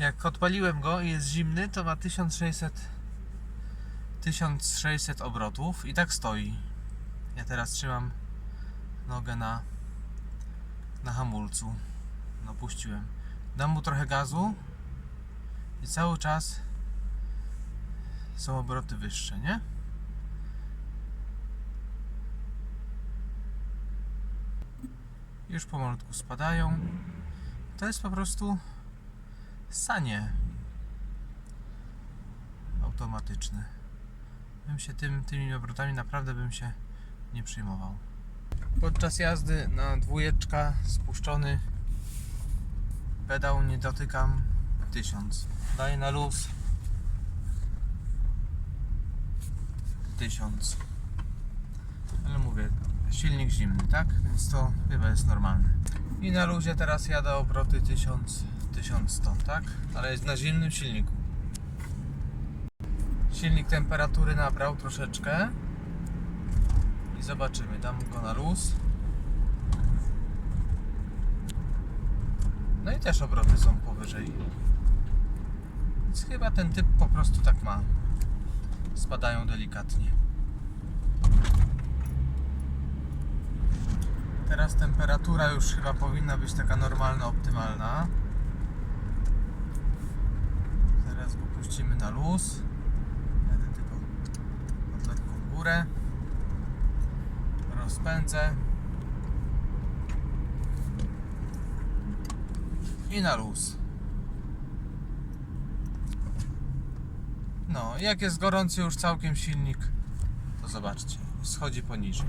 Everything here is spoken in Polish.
Jak odpaliłem go i jest zimny, to ma 1600 1600 obrotów i tak stoi. Ja teraz trzymam nogę na na hamulcu. No puściłem. Dam mu trochę gazu i cały czas są obroty wyższe, nie? Już pomalutku spadają. To jest po prostu sanie automatyczne. Bym się tym, tymi obrotami naprawdę bym się nie przejmował. Podczas jazdy na dwójeczka spuszczony pedał nie dotykam 1000. Daję na luz 1000. Ale mówię, silnik zimny, tak? Więc to chyba jest normalne. I na luzie teraz jadę obroty 1000, 1100, tak? Ale jest na zimnym silniku. Silnik temperatury nabrał troszeczkę. I zobaczymy, dam go na luz. No i też obroty są powyżej. Więc chyba ten typ po prostu tak ma. Spadają delikatnie. Teraz temperatura już chyba powinna być taka normalna, optymalna. Zaraz go puścimy na luz. Jadę tylko pod lekką górę. Rozpędzę. I na luz. No, jak jest gorący już całkiem silnik, to zobaczcie, schodzi poniżej.